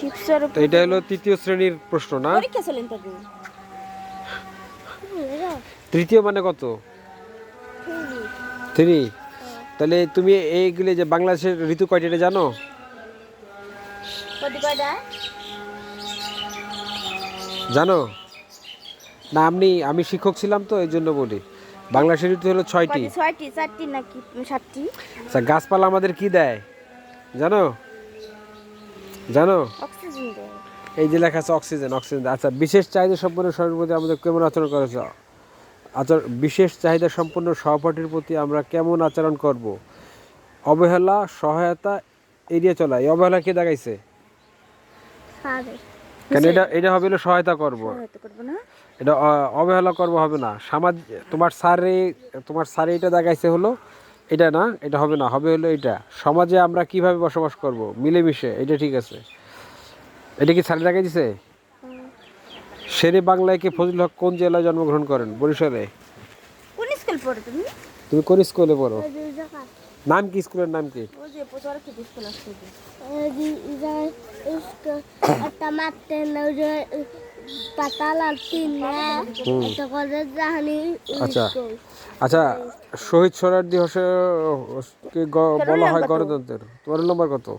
শিবসর তো এটা হলো তৃতীয় শ্রেণির প্রশ্ন না? পরীক্ষা চলেন তো তৃতীয় মানে কত? থ্রি তাহলে তুমি এইগুলি যে বাংলাদেশের ঋতু কয়টা জানো? জানো? না আপনি আমি শিক্ষক ছিলাম তো এই জন্য বলি। বাংলাদেশের ঋতু হলো ছয়টি। ছয়টি চারটি নাকি সাতটি? আচ্ছা গাছপালা আমাদের কি দেয়? জানো? জানো? অক্সিজেন এই যে লেখা আছে অক্সিজেন অক্সিজেন। আচ্ছা বিশেষ চাহিদা সম্পন্ন সহপাঠীর প্রতি আমাদের কেমন আচরণ করেছে? আচরণ বিশেষ চাহিদা সম্পন্ন সহপাঠীর প্রতি আমরা কেমন আচরণ করব? অবহেলা সহায়তা এড়িয়ে চলা এই অবহেলা কে দেখাইছে? কেন এটা এটা হবে সহায়তা করব। করব এটা অবহেলা করব হবে না। সমাজ তোমার স্যারে তোমার স্যারে এটা দেখাইছে হলো এটা না এটা হবে না হবে হলো এটা সমাজে আমরা কীভাবে বসবাস করব? মিলেমিশে এটা ঠিক আছে। এটা কি সালে দেখাই দিছে? শেরে বাংলায় কে ফজল হক কোন জেলায় জন্মগ্রহণ করেন? বরিশালে। কোন স্কুল পড়ো তুমি? তুমি কোন স্কুলে পড়ো? নাম কি স্কুলের নাম কি। আচ্ছা। আচ্ছা শহীদ কে গ- বলা হয় গণতন্ত্রের। তোমার নম্বর কত?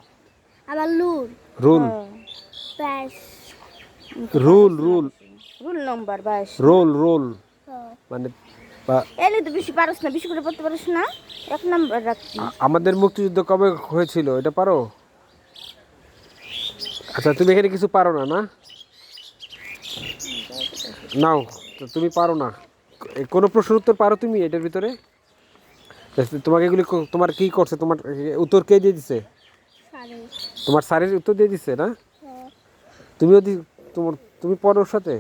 আমার লুর রুল। প্যাস রুল রুল। রুল নম্বর বাইশ রোল রোল। মানে বা- এলে তো বেশি পারস না বেশি করে পড়তে পারস না। এক নম্বর রাখছি আমাদের মুক্তিযুদ্ধ কবে হয়েছিল এটা পারো? আচ্ছা তুমি এখানে কিছু পারো না না? নাও তো তুমি পারো না। কোনো প্রশ্ন উত্তর পারো তুমি এটার ভিতরে? তোমাকে এগুলি তোমার কি করছে? তোমার উত্তর কে দিয়ে দিছে? তোমার স্যারের উত্তর দিয়ে দিছে না? তুমিও দি- তোমার তুমি পড়ো সাথে?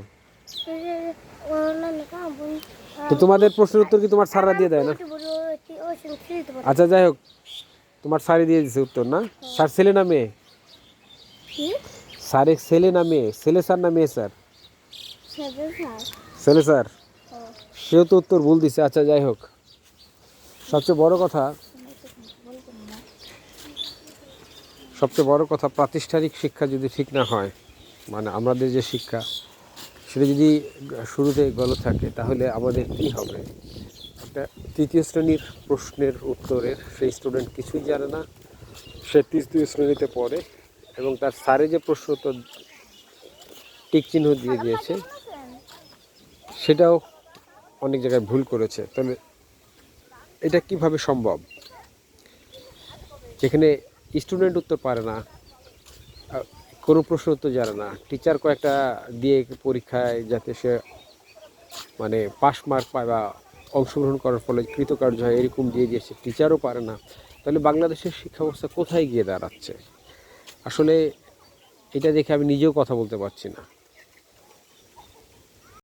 তো তোমাদের প্রশ্নের উত্তর কি তোমার স্যাররা দিয়ে দেয় না? আচ্ছা যাই হোক। তোমার স্যারে দিয়ে দিছে উত্তর না? স্যার ছেলে না মেয়ে? স্যারে ছেলে না মেয়ে? ছেলে স্যার না মেয়ে স্যার? ছেলে স্যার। সেও তো উত্তর ভুল দিছে। আচ্ছা যাই হোক। সবচেয়ে বড় কথা সবচেয়ে বড় কথা প্রাতিষ্ঠানিক শিক্ষা যদি ঠিক না হয় মানে আমাদের যে শিক্ষা সেটা যদি শুরুতে গলত থাকে, তাহলে আমাদের কি হবে? একটা তৃতীয় শ্রেণির প্রশ্নের উত্তরের সেই স্টুডেন্ট কিছুই জানে না। সে তৃতীয় শ্রেণীতে পড়ে এবং তার স্যারে যে প্রশ্ন উত্তর টিক চিহ্ন দিয়ে দিয়েছে, সেটাও অনেক জায়গায় ভুল করেছে। তাহলে এটা কীভাবে সম্ভব? যেখানে স্টুডেন্ট উত্তর পারে না কোনো প্রশ্ন তো জানে না। টিচার কয়েকটা দিয়ে পরীক্ষায় যাতে সে মানে পাস মার্ক পায় বা অংশগ্রহণ করার ফলে কৃতকার্য হয়, এরকম দিয়ে দিয়েছে টিচারও পারে না, তাহলে বাংলাদেশের শিক্ষা ব্যবস্থা কোথায় গিয়ে দাঁড়াচ্ছে? আসলে এটা দেখে আমি নিজেও কথা বলতে পারছি না।